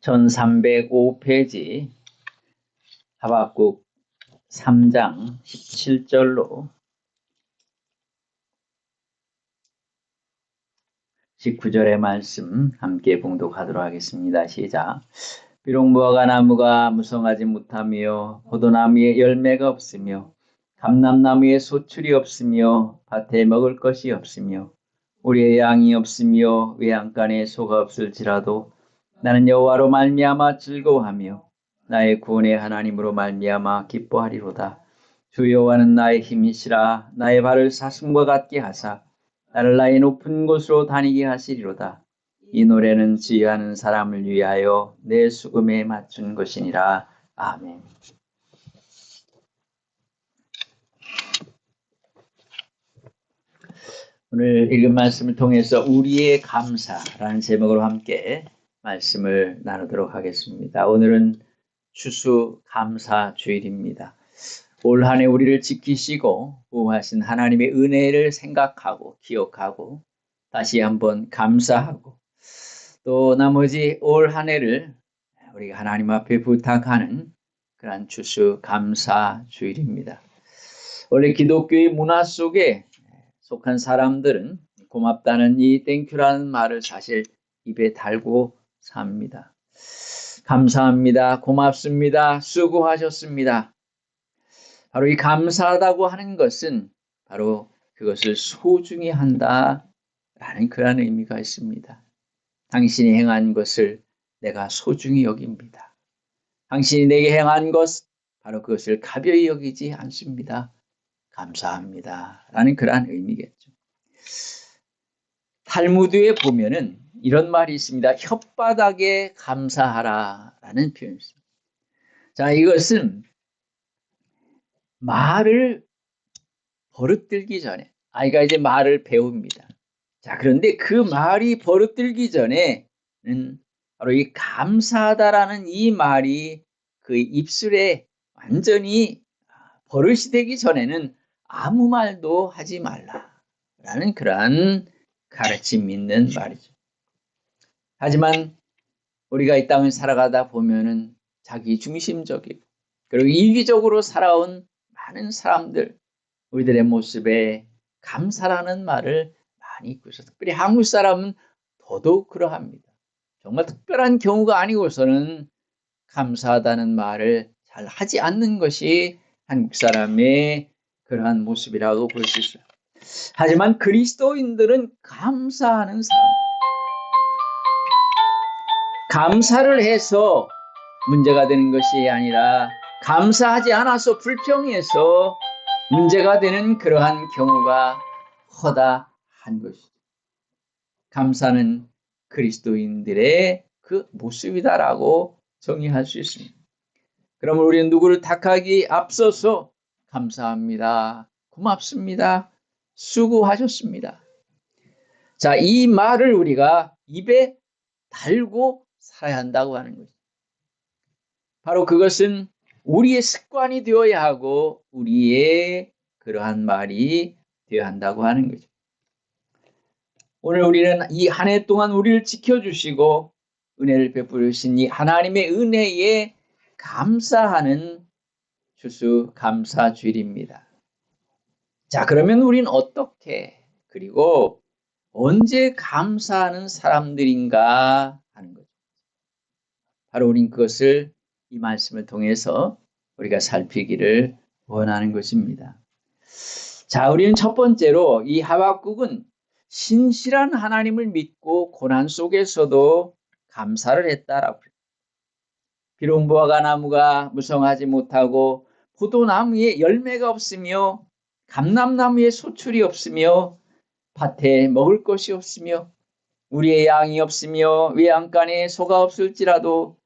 1305페이지 하박국 3장 17절로 19절의 말씀 함께 봉독하도록 하겠습니다. 시작. 비록 무화과 나무가 무성하지 못하며 포도나무에 열매가 없으며 감람나무에 소출이 없으며 밭에 먹을 것이 없으며 우리의 양이 없으며 외양간에 소가 없을지라도 나는 여호와로 말미암아 즐거워하며 나의 구원의 하나님으로 말미암아 기뻐하리로다. 주 여호와는 나의 힘이시라 나의 발을 사슴과 같게 하사 나를 나의 높은 곳으로 다니게 하시리로다. 이 노래는 지휘하는 사람을 위하여 내 수금에 맞춘 것이니라. 아멘. 오늘 읽은 말씀을 통해서 우리의 감사라는 제목으로 함께 말씀을 나누도록 하겠습니다. 오늘은 추수 감사 주일입니다. 올 한해 우리를 지키시고 보호하신 하나님의 은혜를 생각하고 기억하고 다시 한번 감사하고 또 나머지 올 한 해를 우리가 하나님 앞에 부탁하는 그러한 추수 감사 주일입니다. 원래 기독교의 문화 속에 속한 사람들은 고맙다는 이 땡큐라는 말을 사실 입에 달고 삽니다. 감사합니다. 고맙습니다. 수고하셨습니다. 바로 이 감사하다고 하는 것은 바로 그것을 소중히 한다라는 그런 의미가 있습니다. 당신이 행한 것을 내가 소중히 여깁니다. 당신이 내게 행한 것, 바로 그것을 가벼이 여기지 않습니다. 감사합니다. 라는 그러한 의미겠죠. 탈무드에 보면은 이런 말이 있습니다. 혓바닥에 감사하라 라는 표현이 있습니다. 자, 이것은 말을 버릇들기 전에 아이가 이제 말을 배웁니다. 자, 그런데 그 말이 버릇들기 전에는 바로 이 감사하다라는 이 말이 그 입술에 완전히 버릇이 되기 전에는 아무 말도 하지 말라라는 그러한 가르침 있는 말이죠. 하지만 우리가 이 땅을 살아가다 보면은 자기 중심적이고 그리고 이기적으로 살아온 많은 사람들 우리들의 모습에 감사라는 말을 많이 있고 있어서 특별히 한국 사람은 더더욱 그러합니다. 정말 특별한 경우가 아니고서는 감사하다는 말을 잘 하지 않는 것이 한국 사람의 그러한 모습이라고 볼 수 있어요. 하지만 그리스도인들은 감사하는 사람. 감사를 해서 문제가 되는 것이 아니라 감사하지 않아서 불평해서 문제가 되는 그러한 경우가 허다한 것이죠. 감사는 그리스도인들의 그 모습이다라고 정의할 수 있습니다. 그러면 우리는 누구를 탁하기 앞서서 감사합니다. 고맙습니다. 수고하셨습니다. 자, 이 말을 우리가 입에 달고 살아야 한다고 하는 거죠. 바로 그것은 우리의 습관이 되어야 하고 우리의 그러한 말이 되어야 한다고 하는 거죠. 오늘 우리는 이 한 해 동안 우리를 지켜주시고 은혜를 베푸신 이 하나님의 은혜에 감사하는 추수 감사 주일입니다. 자, 그러면 우리는 어떻게 그리고 언제 감사하는 사람들인가. 바로 우린 그것을 이 말씀을 통해서 우리가 살피기를 원하는 것입니다. 자, 우리는 첫 번째로 이 하박국은 신실한 하나님을 믿고 고난 속에서도 감사를 했다라고. 비록 무화과 나무가 무성하지 못하고 포도나무에 열매가 없으며 감람나무에 소출이 없으며 밭에 먹을 것이 없으며 우리의 양이 없으며 외양간에 소가 없을지라도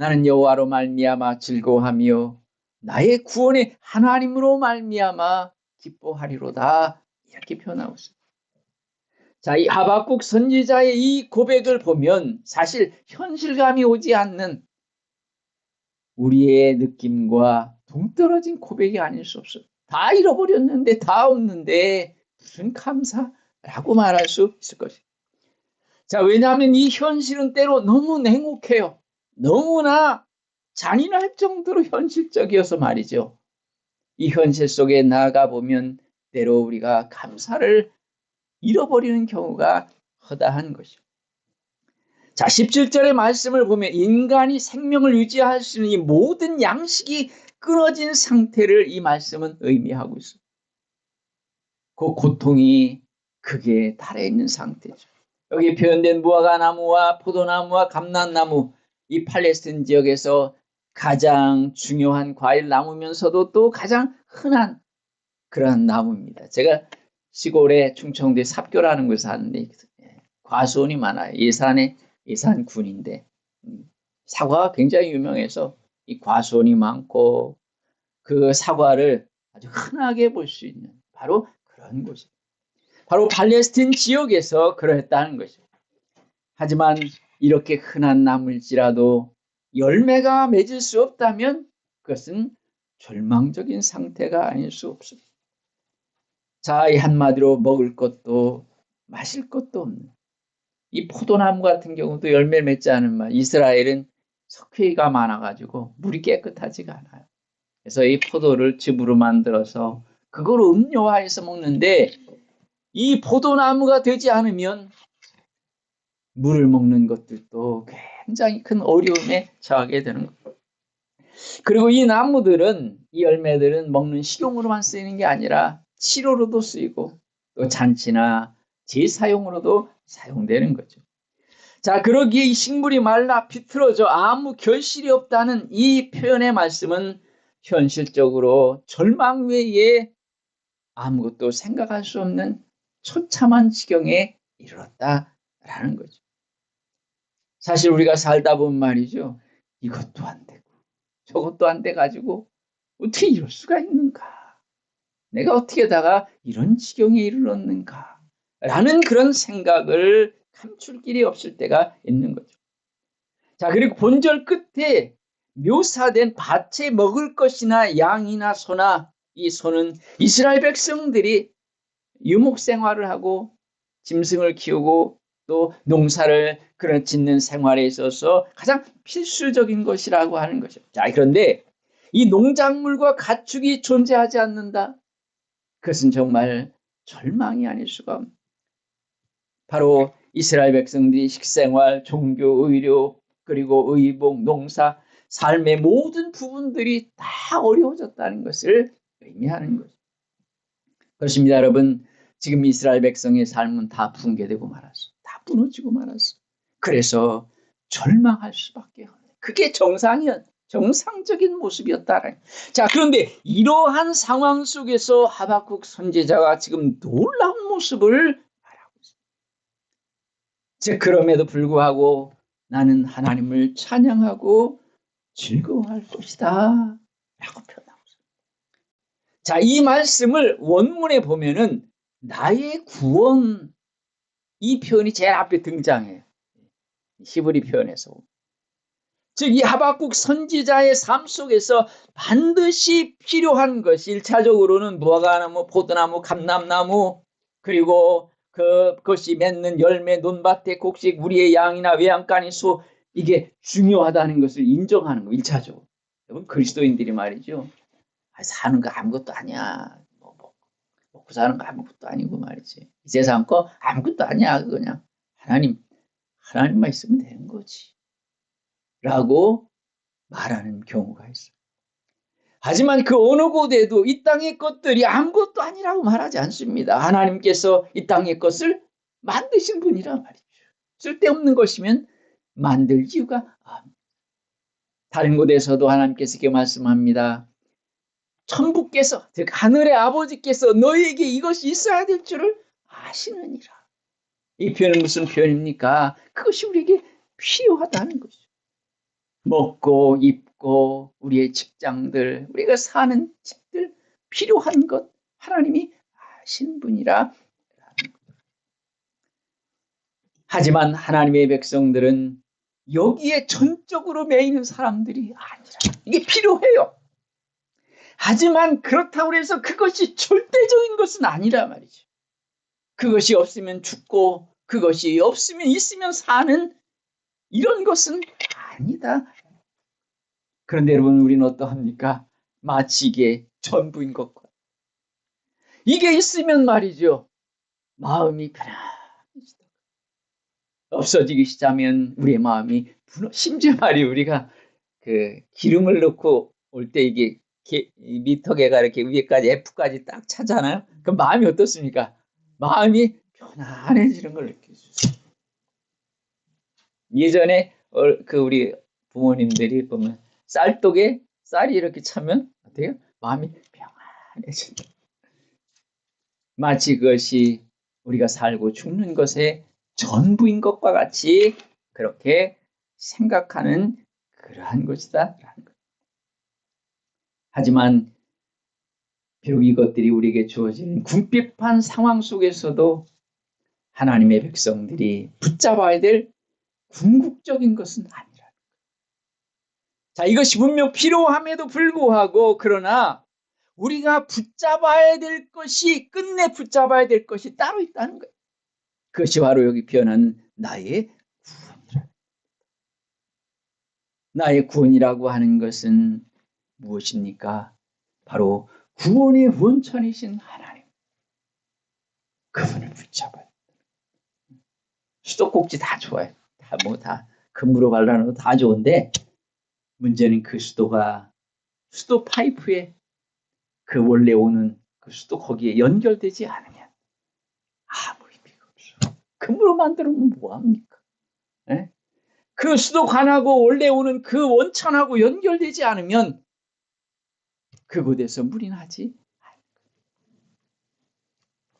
나는 여호와로 말미암아 즐거워하며 나의 구원의 하나님으로 말미암아 기뻐하리로다 이렇게 표현하고 있습니다. 자, 이 하박국 선지자의 이 고백을 보면 사실 현실감이 오지 않는 우리의 느낌과 동떨어진 고백이 아닐 수 없어요. 다 잃어버렸는데 다 없는데 무슨 감사라고 말할 수 있을 것입니다. 자, 왜냐하면 이 현실은 때로 너무 냉혹해요. 너무나 잔인할 정도로 현실적이어서 말이죠. 이 현실 속에 나아가 보면 때로 우리가 감사를 잃어버리는 경우가 허다한 것이죠. 자, 17절의 말씀을 보면 인간이 생명을 유지할 수 있는 이 모든 양식이 끊어진 상태를 이 말씀은 의미하고 있습니다. 그 고통이 극에 달해 있는 상태죠. 여기 표현된 무화과 나무와 포도나무와 감난나무 이 팔레스틴 지역에서 가장 중요한 과일 나무면서도 또 가장 흔한 그러한 나무입니다. 제가 시골에 충청도에 삽교라는 곳에 사는데 과수원이 많아요. 예산에 예산군인데 음, 사과가 굉장히 유명해서 이 과수원이 많고 그 사과를 아주 흔하게 볼 수 있는 바로 그런 곳입니다. 바로 팔레스틴 지역에서 그러했다는 것이죠. 하지만 이렇게 흔한 나물지라도 열매가 맺을 수 없다면 그것은 절망적인 상태가 아닐 수 없습니다. 자, 이 한마디로 먹을 것도 마실 것도 없는 이 포도나무 같은 경우도 열매 맺지 않은 말 이스라엘은 석회가 많아가지고 물이 깨끗하지가 않아요. 그래서 이 포도를 즙으로 만들어서 그걸 음료화해서 먹는데 이 포도나무가 되지 않으면 물을 먹는 것들도 굉장히 큰 어려움에 처하게 되는 거예요. 그리고 이 나무들은 이 열매들은 먹는 식용으로만 쓰이는 게 아니라 치료로도 쓰이고 또 잔치나 제사용으로도 사용되는 거죠. 자, 그러기에 이 식물이 말라 비틀어져 아무 결실이 없다는 이 표현의 말씀은 현실적으로 절망 외에 아무것도 생각할 수 없는 처참한 지경에 이르렀다라는 거죠. 사실 우리가 살다 보면 말이죠. 이것도 안 되고 저것도 안 돼 가지고 어떻게 이럴 수가 있는가? 내가 어떻게다가 이런 지경에 이르렀는가? 라는 그런 생각을 감출 길이 없을 때가 있는 거죠. 자, 그리고 본절 끝에 묘사된 밭에 먹을 것이나 양이나 소나 이 소는 이스라엘 백성들이 유목 생활을 하고 짐승을 키우고 또 농사를 그런 짓는 생활에 있어서 가장 필수적인 것이라고 하는 것이죠. 자, 그런데 이 농작물과 가축이 존재하지 않는다. 그것은 정말 절망이 아닐 수가 없습니다. 바로 이스라엘 백성들이 식생활, 종교, 의료, 그리고 의복, 농사, 삶의 모든 부분들이 다 어려워졌다는 것을 의미하는 거죠. 그렇습니다, 여러분. 지금 이스라엘 백성의 삶은 다 붕괴되고 말았어. 다 무너지고 말았어. 그래서 절망할 수밖에 없네. 그게 정상이었, 정상적인 모습이었다. 자, 그런데 이러한 상황 속에서 하박국 선지자가 지금 놀라운 모습을 즉 그럼에도 불구하고 나는 하나님을 찬양하고 즐거워할 것이다. 라고 표현하고 있습니다. 자, 이 말씀을 원문에 보면은 나의 구원 이 표현이 제일 앞에 등장해요. 히브리 표현에서. 즉, 이 하박국 선지자의 삶 속에서 반드시 필요한 것이 1차적으로는 무화과나무, 포도나무, 감람나무, 그리고 그, 그것이 맺는 열매, 논밭의 곡식, 우리의 양이나 외양간의 소, 이게 중요하다는 것을 인정하는 거, 1차적으로. 여러분, 그리스도인들이 말이죠. 아, 사는 거 아무것도 아니야. 사는 거 아무것도 아니고 말이지. 이 세상 거 아무것도 아니야. 그냥 하나님, 하나님만 있으면 되는 거지. 라고 말하는 경우가 있어요. 하지만 그 어느 곳에도 이 땅의 것들이 아무것도 아니라고 말하지 않습니다. 하나님께서 이 땅의 것을 만드신 분이라 말이죠. 쓸데없는 것이면 만들 이유가. 다른 곳에서도 하나님께서 이렇게 말씀합니다. 천부께서 즉 하늘의 아버지께서 너에게 이것이 있어야 될 줄을 아시느니라. 이 표현은 무슨 표현입니까? 그것이 우리에게 필요하다는 것이죠. 먹고 입고 우리의 직장들 우리가 사는 집들 필요한 것 하나님이 아신 분이라 하지만 하나님의 백성들은 여기에 전적으로 매이는 사람들이 아니라 이게 필요해요. 하지만 그렇다고 해서 그것이 절대적인 것은 아니라 말이죠. 그것이 없으면 죽고 그것이 없으면 있으면 사는 이런 것은 아니다. 그런데 여러분 우리는 어떠합니까? 마치 이게 전부인 것과 이게 있으면 말이죠. 마음이 편안해지다. 없어지기 시작하면 우리의 마음이 심지어 말이 우리가 그 기름을 넣고 올 때 이게 미터계가 이렇게 위에까지 F까지 딱 차잖아요. 그럼 마음이 어떻습니까? 마음이 편안해지는 걸 느낄 수 있어요. 예전에 어, 그 우리 부모님들이 보면 쌀독에 쌀이 이렇게 차면 어때요? 마음이 평안해진다. 마치 그것이 우리가 살고 죽는 것의 전부인 것과 같이 그렇게 생각하는 그러한 것이다. 하지만 비록 이것들이 우리에게 주어지는 궁핍한 상황 속에서도 하나님의 백성들이 붙잡아야 될 궁극적인 것은 아니라. 자, 이것이 분명 필요함에도 불구하고 그러나 우리가 붙잡아야 될 것이 끝내 붙잡아야 될 것이 따로 있다는 거예요. 그것이 바로 여기 표현한 나의 구원이라. 나의 구원이라고 하는 것은 무엇입니까? 바로 구원의 원천이신 하나님. 그분을 붙잡아요. 수도꼭지 다 좋아요. 다 뭐 다 금으로 발라놓은 다 좋은데 문제는 그 수도가 수도 파이프에 그 원래 오는 그 수도 거기에 연결되지 않으면 아무 의미가 없어. 금으로 만들면 뭐합니까? 네? 그 수도관하고 원래 오는 그 원천하고 연결되지 않으면 그곳에서 물이 나지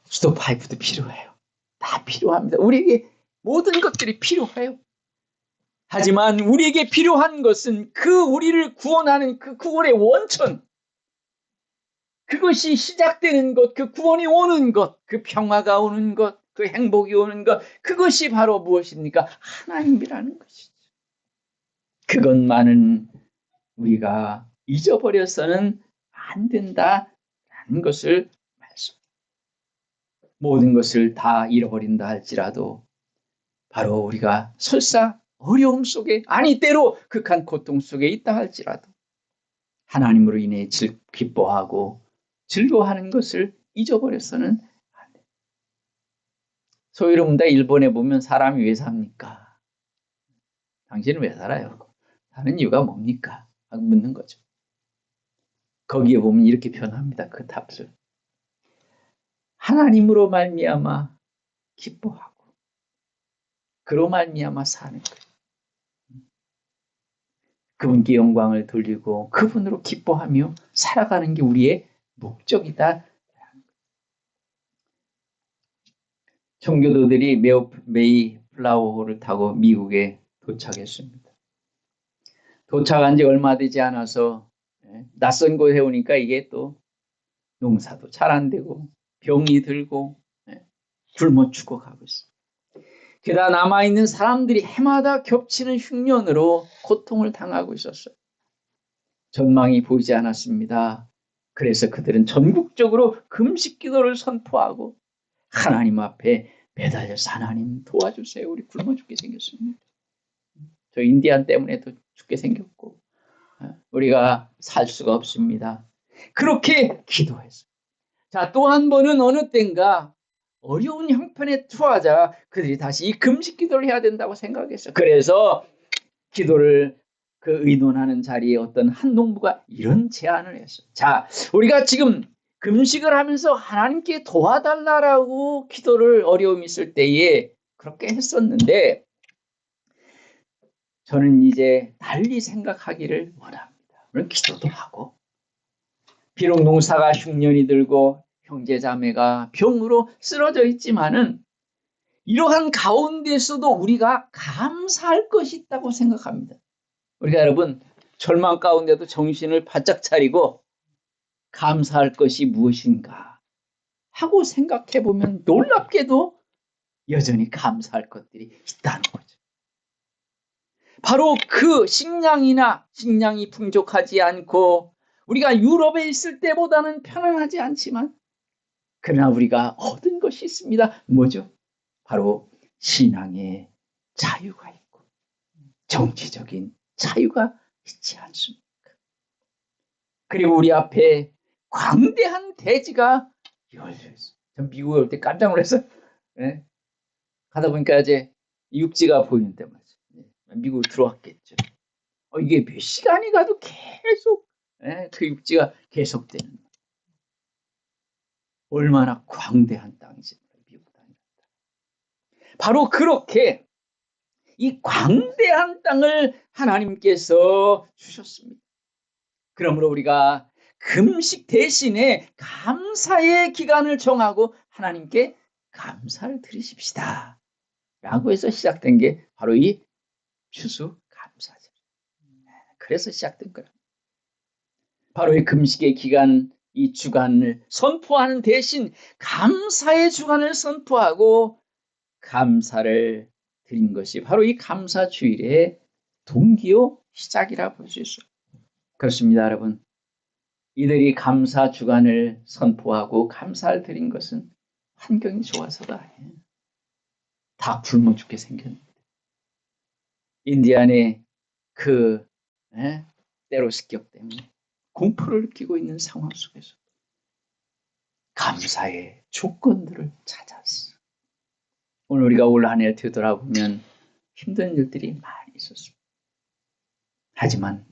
수도 파이프도 필요해요. 다 필요합니다. 우리에게 모든 것들이 필요해요. 하지만 우리에게 필요한 것은 그 우리를 구원하는 그 구원의 원천, 그것이 시작되는 것, 그 구원이 오는 것, 그 평화가 오는 것, 그 행복이 오는 것, 그것이 바로 무엇입니까? 하나님이라는 것이죠. 그것만은 우리가 잊어버려서는 안 된다라는 것을 말씀. 모든 것을 다 잃어버린다 할지라도 바로 우리가 설사 어려움 속에 아니 때로 극한 고통 속에 있다 할지라도 하나님으로 인해 기뻐하고 즐거워하는 것을 잊어버려서는 안 돼. 소위 말 일본에 보면 사람이 왜 삽니까? 당신은 왜 살아요? 사는 이유가 뭡니까? 하고 묻는 거죠. 거기에 보면 이렇게 표현합니다. 그 답을. 하나님으로 말미암아 기뻐하고 그로 말미암아 사는. 그분께 영광을 돌리고 그분으로 기뻐하며 살아가는 게 우리의 목적이다. 청교도들이 메이 플라워호를 타고 미국에 도착했습니다. 도착한 지 얼마 되지 않아서 예, 낯선 곳에 오니까 이게 또 농사도 잘 안 되고 병이 들고 예, 굶어 죽어가고 있습니다. 게다가 남아있는 사람들이 해마다 겹치는 흉년으로 고통을 당하고 있었어요. 전망이 보이지 않았습니다. 그래서 그들은 전국적으로 금식 기도를 선포하고 하나님 앞에 매달려서 하나님 도와주세요. 우리 굶어 죽게 생겼습니다. 저 인디안 때문에 도 죽게 생겼고 어, 우리가 살 수가 없습니다. 그렇게 기도했어요. 자, 또 한 번은 어느 땐가 어려운 형편에 처하자 그들이 다시 이 금식 기도를 해야 된다고 생각했어요. 그래서 기도를 그 의논하는 자리에 어떤 한 농부가 이런 제안을 했어요. 자, 우리가 지금 금식을 하면서 하나님께 도와달라라고 기도를 어려움이 있을 때에 그렇게 했었는데 저는 이제 달리 생각하기를 원합니다. 물론 기도도 하고 비록 농사가 흉년이 들고 형제 자매가 병으로 쓰러져 있지만은 이러한 가운데서도 우리가 감사할 것이 있다고 생각합니다. 우리가 여러분 절망 가운데도 정신을 바짝 차리고 감사할 것이 무엇인가 하고 생각해 보면 놀랍게도 여전히 감사할 것들이 있다는 거죠. 바로 그 식량이나 식량이 풍족하지 않고 우리가 유럽에 있을 때보다는 편안하지 않지만 그러나 우리가 얻은 것이 있습니다. 뭐죠? 바로 신앙의 자유가 있고 정치적인 자유가 있지 않습니까? 그리고 우리 앞에 광대한 대지가 열려 있어. 전 미국에 올 때 깜짝 놀랐어. 네? 가다 보니까 이제 육지가 보이는데 말이 죠. 네. 미국 들어왔겠죠. 어, 이게 몇 시간이 가도 계속 네? 그 육지가 계속되는. 얼마나 광대한 땅이지. 미국 땅이. 바로 그렇게 이 광대한 땅을 하나님께서 주셨습니다. 그러므로 우리가 금식 대신에 감사의 기간을 정하고 하나님께 감사를 드리십시다. 라고 해서 시작된 게 바로 이 추수 감사절. 그래서 시작된 거라. 바로 이 금식의 기간, 이 주간을 선포하는 대신 감사의 주간을 선포하고 감사를 드린 것이 바로 이 감사 주일의 동기요 시작이라 볼 수 있어요. 그렇습니다, 여러분. 이들이 감사 주간을 선포하고 감사를 드린 것은 환경이 좋아서가 아니에요. 다 굶어 죽게 생겼는데. 인디안의 그 에? 때로 습격 때문에 공포를 느끼고 있는 상황 속에서 감사의 조건들을 찾았어. 오늘 우리가 올 한 해 되돌아보면 힘든 일들이 많이 있었습니다. 하지만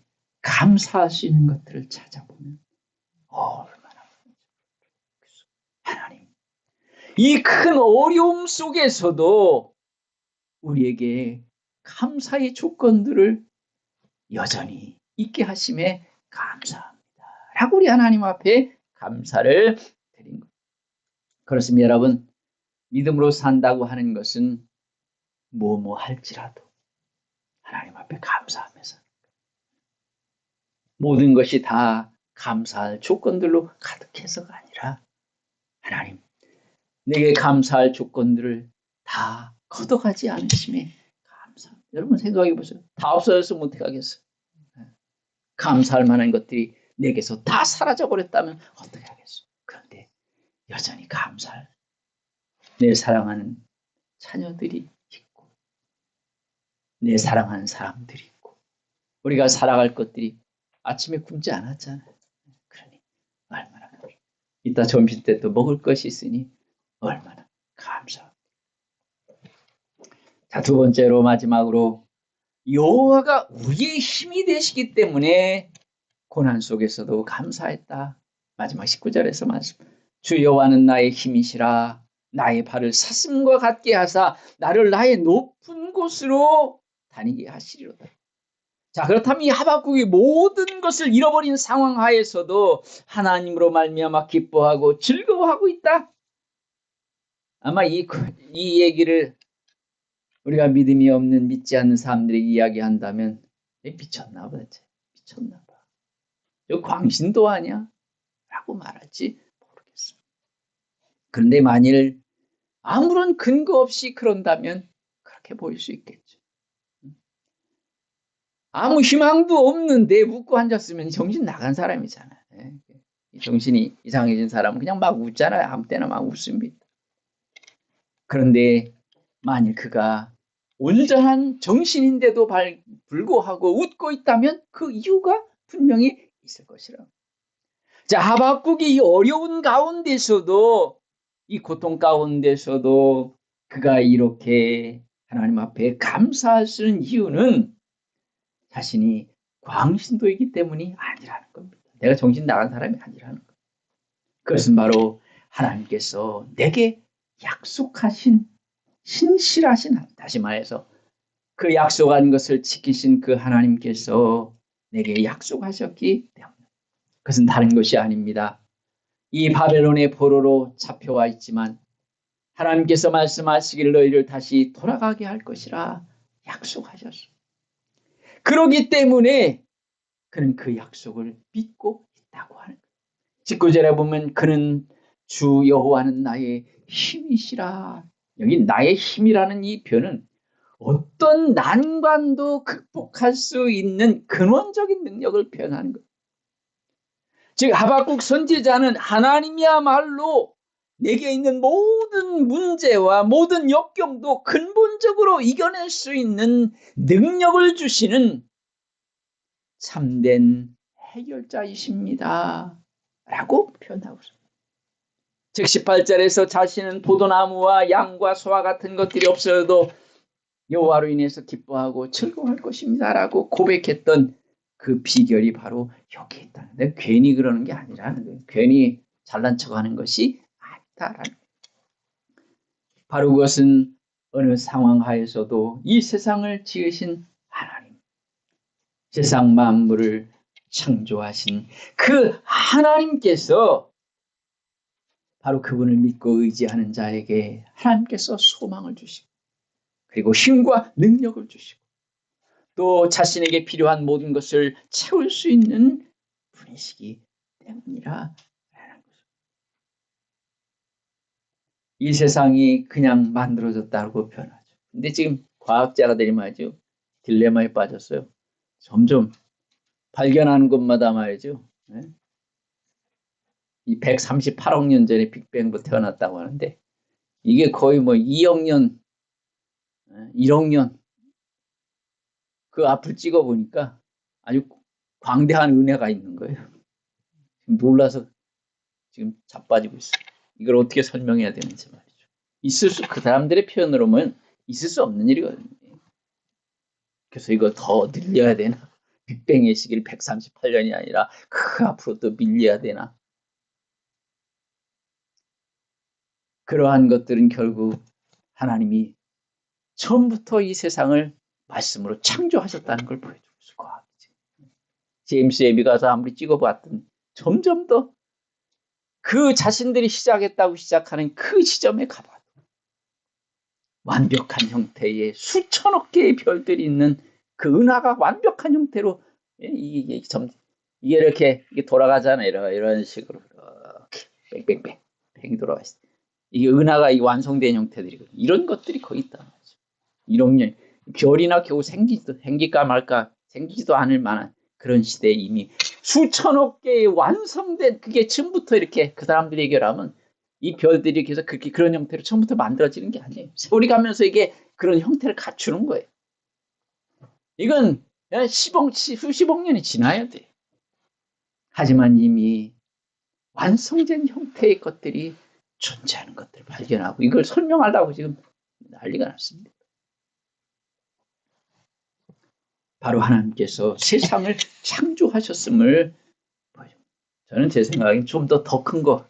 있는 것들을 찾아보면 얼마나 하나님 이 큰 어려움 속에서도 우리에게 감사의 조건들을 여전히 있게 하심에 감사합니다. 라고 우리 하나님 앞에 감사를 드린 것. 그렇습니다, 여러분. 믿음으로 산다고 하는 것은 뭐뭐 할지라도 하나님 앞에 감사하면서 모든 것이 다 감사할 조건들로 가득해서가 아니라 하나님 내게 감사할 조건들을 다 걷어가지 않으심에. 여러분 생각해 보세요. 다 없어졌으면 어떻게 하겠어? 감사할 만한 것들이 내게서 다 사라져 버렸다면 어떻게 하겠어? 그런데 여전히 감사할 내 사랑하는 자녀들이 있고 내 사랑하는 사람들이 있고 우리가 살아갈 것들이 아침에 굶지 않았잖아요. 그러니 얼마나 이따 점심 때 또 먹을 것이 있으니 얼마나 감사합니다. 자, 두 번째로 마지막으로 여호와가 우리의 힘이 되시기 때문에 고난 속에서도 감사했다. 마지막 19절에서 말씀. 주 여호와는 나의 힘이시라 나의 발을 사슴과 같게 하사 나를 나의 높은 곳으로 다니게 하시리로다. 자 그렇다면 이 하박국이 모든 것을 잃어버린 상황 하에서도 하나님으로 말미암아 기뻐하고 즐거워하고 있다. 아마 이, 이 얘기를 우리가 믿음이 없는 믿지 않는 사람들이 이야기한다면 미쳤나 봐, 미쳤나 봐. 이거 광신도 아니야? 라고 말할지 모르겠어. 그런데 만일 아무런 근거 없이 그런다면 그렇게 보일 수 있겠죠. 아무 희망도 없는데 묻고 앉았으면 정신 나간 사람이잖아요. 예. 정신이 이상해진 사람은 그냥 막 웃잖아요. 아무 때나 막 웃습니다. 그런데 만일 그가 온전한 정신인데도 불구하고 웃고 있다면 그 이유가 분명히 있을 것이라. 자, 하박국이 이 어려운 가운데서도 이 고통 가운데서도 그가 이렇게 하나님 앞에 감사할 수 있는 이유는 자신이 광신도이기 때문이 아니라는 겁니다. 내가 정신 나간 사람이 아니라는 겁니다. 그것은 바로 하나님께서 내게 약속하신 신실하신 다시 말해서 그 약속한 것을 지키신 그 하나님께서 내게 약속하셨기 때문에 그것은 다른 것이 아닙니다. 이 바벨론의 포로로 잡혀와 있지만 하나님께서 말씀하시기를 너희를 다시 돌아가게 할 것이라 약속하셨어. 그러기 때문에 그는 그 약속을 믿고 있다고 하는 거예요. 19절에 보면 그는 주 여호와는 나의 힘이시라. 여기 나의 힘이라는 이 표현은 어떤 난관도 극복할 수 있는 근원적인 능력을 표현하는 거예요. 즉 하박국 선지자는 하나님이야말로 내게 있는 모든 문제와 모든 역경도 근본적으로 이겨낼 수 있는 능력을 주시는 참된 해결자이십니다. 라고 표현하고 있습니다. 즉 18절에서 자신은 포도나무와 양과 소와 같은 것들이 없어도 여호와로 인해서 기뻐하고 즐거워할 것입니다라고 고백했던 그 비결이 바로 여기 있다는 데 괜히 그러는 게 거예요. 괜히 잘난 척하는 것이 아니다라는 바로 그것은 어느 상황 하에서도 이 세상을 지으신 하나님, 세상 만물을 창조하신 그 하나님께서 바로 그분을 믿고 의지하는 자에게 하나님께서 소망을 주시고 그리고 힘과 능력을 주시고 또 자신에게 필요한 모든 것을 채울 수 있는 분이시기 때문이라 이 세상이 그냥 만들어졌다고 표현하죠. 근데 지금 과학자들이 말이죠. 딜레마에 빠졌어요. 점점 발견하는 것마다 말이죠. 네? 이 138억 년 전에 빅뱅부터 태어났다고 하는데 이게 거의 뭐 2억 년, 1억 년 그 앞을 찍어 보니까 아주 광대한 은혜가 있는 거예요. 지금 놀라서 지금 자빠지고 있어요. 이걸 어떻게 설명해야 되는지 말이죠. 있을 수, 그 사람들의 표현으로는 있을 수 없는 일이거든요. 그래서 이거 더 늘려야 되나? 빅뱅의 시기를 138년이 아니라 그 앞으로 또 밀려야 되나? 그러한 것들은 결국 하나님이 처음부터 이 세상을 말씀으로 창조하셨다는 걸 보여주고 있을 것 같아요. 제임스 에비 가서 아무리 찍어봤던 점점 더 그 자신들이 시작했다고 시작하는 그 지점에 가봐도 완벽한 형태의 수천억 개의 별들이 있는 그 은하가 완벽한 형태로 예, 이게, 이게, 점, 이게 이렇게 이게 돌아가잖아요. 이런, 식으로 이렇게 뺑뺑뺑 뺑이 돌아가 있어. 이게 은하가 이 완성된 형태들이거든요. 이런 것들이 거의 있다. 1억 년 별이나 겨우 생기도 생길까 말까 생기지도 않을 만한 그런 시대에 이미 수천억 개의 완성된 그게 처음부터 이렇게 그 사람들이 얘기하면 이 별들이 계속 그렇게 그런 형태로 처음부터 만들어지는 게 아니에요. 세월이 가면서 이게 그런 형태를 갖추는 거예요. 이건 10억, 수십억 년이 지나야 돼. 하지만 이미 완성된 형태의 것들이 존재하는 것들을 발견하고 이걸 설명하려고 지금 난리가 났습니다. 바로 하나님께서 세상을 창조하셨음을 저는 제 생각엔 좀 더 더 큰 거,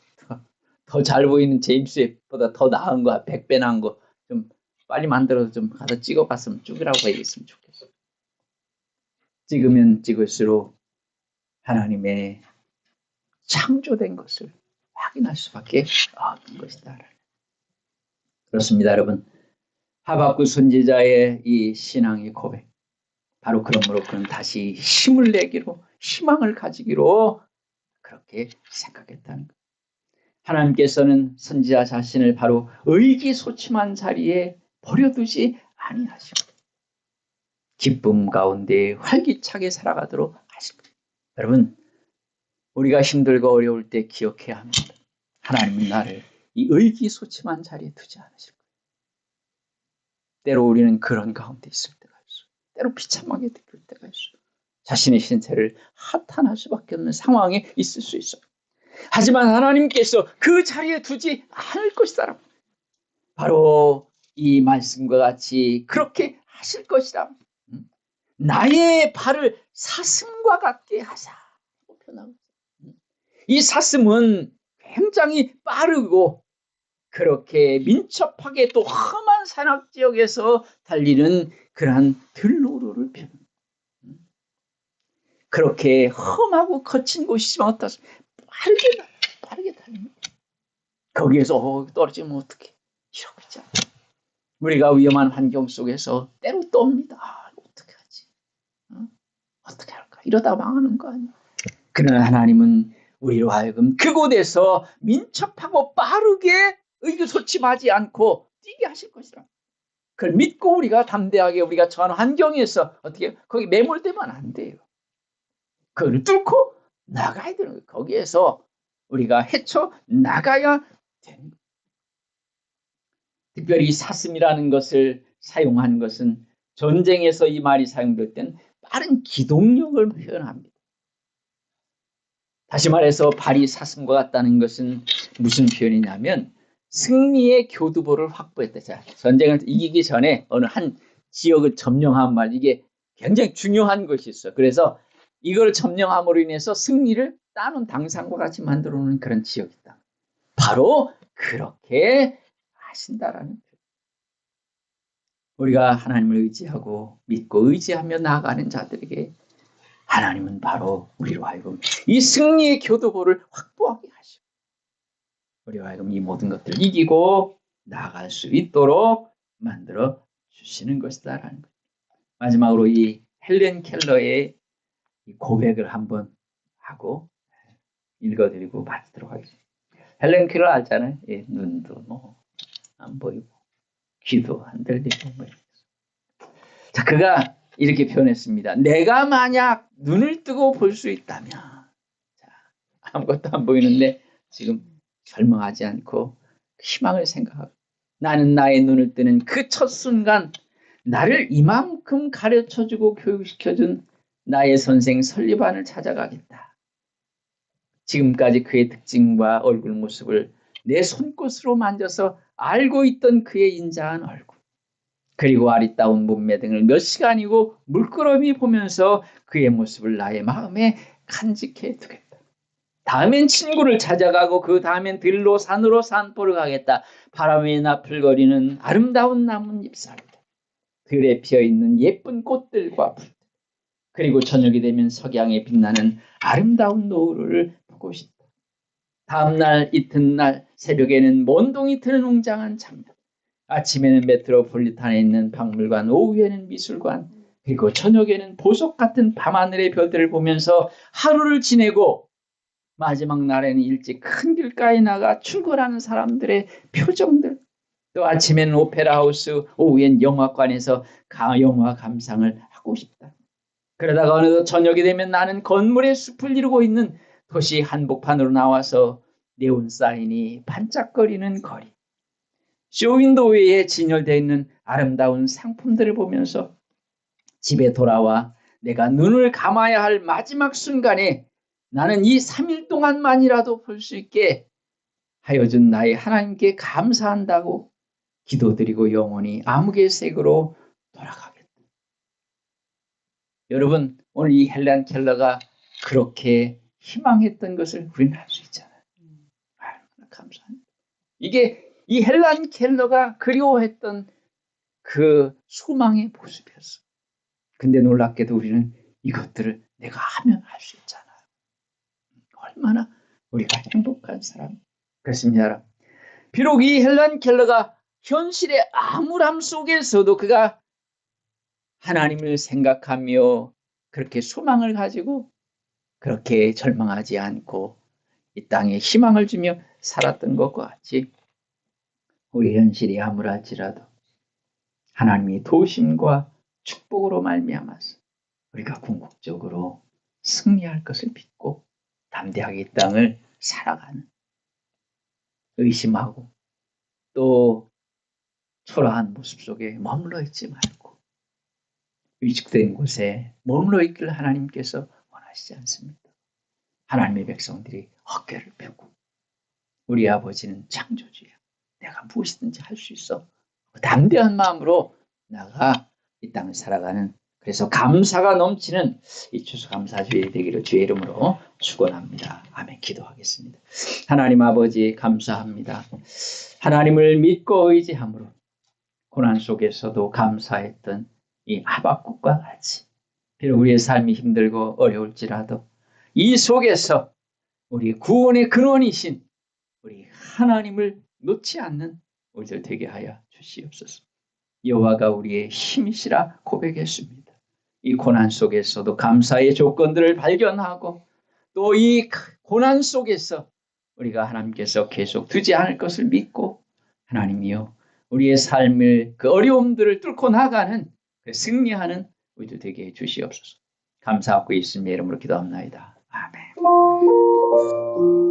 더 잘 보이는 제임스 웹보다 더 나은 거, 100배 나은 거, 좀 빨리 만들어서 좀 가서 찍어봤으면 쭉이라고 얘기했으면 좋겠어요. 찍으면 찍을수록 하나님의 창조된 것을 확인할 수밖에 없는 것이다. 그렇습니다, 여러분. 하박구 선지자의 이 신앙의 고백. 바로 그러므로 그는 다시 힘을 내기로 희망을 가지기로 그렇게 생각했다는 것. 하나님께서는 선지자 자신을 바로 의기소침한 자리에 버려두지 아니하시고 기쁨 가운데 활기차게 살아가도록 하실 거예요. 여러분, 우리가 힘들고 어려울 때 기억해야 합니다. 하나님은 나를 이 의기소침한 자리에 두지 않으실 거예요. 때로 우리는 그런 가운데 있을 때가 있어요. 때로 비참하게 느낄 때가 있어요. 자신의 신세를 하탄할 수밖에 없는 상황에 있을 수 있어요. 하지만 하나님께서 그 자리에 두지 않을 것이다. 바로 이 말씀과 같이 그렇게 하실 것이다. 음? 나의 발을 사슴과 같게 하사. 음? 이 사슴은 굉장히 빠르고 그렇게 민첩하게 또 험한 산악 지역에서 달리는 그러한 들로루를 펴는 그렇게 험하고 거친 곳이지만 어떠 빠르게 빠르게 달립니다. 거기에서 어, 떨어지면 어떻게 이러고 있잖아. 우리가 위험한 환경 속에서 때로 떠옵니다. 아, 어떻게 하지? 어? 어떻게 할까? 이러다 망하는 거 아니야? 그러나 하나님은 우리로 하여금 그곳에서 민첩하고 빠르게 의기소침하지 않고 뛰게 하실 것이라. 그걸 믿고 우리가 담대하게 우리가 처한 환경에서 어떻게 거기 매몰되면 안 돼요. 그걸 뚫고 나가야 되는 거예요. 거기에서 우리가 헤쳐 나가야 되는. 특별히 사슴이라는 것을 사용한 것은 전쟁에서 이 말이 사용될 땐 빠른 기동력을 표현합니다. 다시 말해서 발이 사슴과 같다는 것은 무슨 표현이냐면 승리의 교두보를 확보했다. 자, 전쟁을 이기기 전에 어느 한 지역을 점령한 말 이게 굉장히 중요한 것이 있어. 그래서 이걸 점령함으로 인해서 승리를 따놓은 당상과 같이 만들어 놓은 그런 지역이다. 바로 그렇게 하신다라는 우리가 하나님을 의지하고 믿고 의지하며 나아가는 자들에게 하나님은 바로 우리로 하여금 이 승리의 교도보를 확보하게 하시고 우리로 하여금 이 모든 것들을 이기고 나아갈 수 있도록 만들어 주시는 것이다라는 것. 마지막으로 이 헬렌 켈러의 고백을 한번 하고 읽어드리고 마치도록 하겠습니다. 헬렌 켈러 알잖아요. 예, 눈도 뭐 안 보이고 귀도 안 들리고 뭐. 자, 그가 이렇게 표현했습니다. 내가 만약 눈을 뜨고 볼 수 있다면 자, 아무것도 안 보이는데 지금 절망하지 않고 희망을 생각하고 나는 나의 눈을 뜨는 그 첫 순간 나를 이만큼 가르쳐주고 교육시켜준 나의 선생 설리반을 찾아가겠다. 지금까지 그의 특징과 얼굴 모습을 내 손끝으로 만져서 알고 있던 그의 인자한 얼굴. 그리고 아리따운 몸매 등을 몇 시간이고 물끄러미 보면서 그의 모습을 나의 마음에 간직해 두겠다. 다음엔 친구를 찾아가고 그 다음엔 들로 산으로 산보러 가겠다. 바람에 나풀거리는 아름다운 나뭇잎사들, 들에 피어있는 예쁜 꽃들과 풀, 그리고 저녁이 되면 석양에 빛나는 아름다운 노을을 보고 싶다. 다음날 이튿날 새벽에는 몬동이 트는 웅장한 장면. 아침에는 메트로폴리탄에 있는 박물관, 오후에는 미술관, 그리고 저녁에는 보석 같은 밤하늘의 별들을 보면서 하루를 지내고 마지막 날에는 일찍 큰 길가에 나가 출근하는 사람들의 표정들, 또 아침에는 오페라 하우스, 오후엔 영화관에서 영화 감상을 하고 싶다. 그러다가 어느덧 저녁이 되면 나는 건물의 숲을 이루고 있는 도시 한복판으로 나와서 네온 사인이 반짝거리는 거리, 쇼윈도우에 진열되어 있는 아름다운 상품들을 보면서 집에 돌아와 내가 눈을 감아야 할 마지막 순간에 나는 이 3일 동안만이라도 볼 수 있게 하여준 나의 하나님께 감사한다고 기도드리고 영원히 암흑의 색으로 돌아가겠다. 여러분, 오늘 이 헬란 켈러가 그렇게 희망했던 것을 우리는 알 수 있잖아요. 얼마나 감사합니다. 이게 이 헬란 켈러가 그리워했던 그 소망의 모습이었어. 근데 놀랍게도 우리는 이것들을 내가 하면 할 수 있잖아요. 얼마나 우리가 행복한 사람. 그렇습니다, 여러분. 비록 이 헬란 켈러가 현실의 암울함 속에서도 그가 하나님을 생각하며 그렇게 소망을 가지고 그렇게 절망하지 않고 이 땅에 희망을 주며 살았던 것과 같이 우리 현실이 암울할지라도 하나님이 도심과 축복으로 말미암아서 우리가 궁극적으로 승리할 것을 믿고 담대하게 이 땅을 살아가는 의심하고 또 초라한 모습 속에 머물러 있지 말고 위축된 곳에 머물러 있기를 하나님께서 원하시지 않습니다. 하나님의 백성들이 어깨를 펴고 우리 아버지는 창조주야. 내가 무엇이든지 할 수 있어. 담대한 마음으로 나가 이 땅을 살아가는 그래서 감사가 넘치는 이 추수감사주일 되기를 주의 이름으로 축원합니다. 아멘. 기도하겠습니다. 하나님 아버지 감사합니다. 하나님을 믿고 의지함으로 고난 속에서도 감사했던 이 하박국과 같이 비록 우리의 삶이 힘들고 어려울지라도 이 속에서 우리 구원의 근원이신 우리 하나님을 놓지 않는 우리들 되게 하여 주시옵소서. 여호와가 우리의 힘이시라 고백했습니다. 이 고난 속에서도 감사의 조건들을 발견하고 또 이 고난 속에서 우리가 하나님께서 계속 두지 않을 것을 믿고 하나님이여 우리의 삶을 그 어려움들을 뚫고 나가는 그 승리하는 우리도 되게 해 주시옵소서. 감사하고 있음의 이름으로 기도합나이다. 아멘.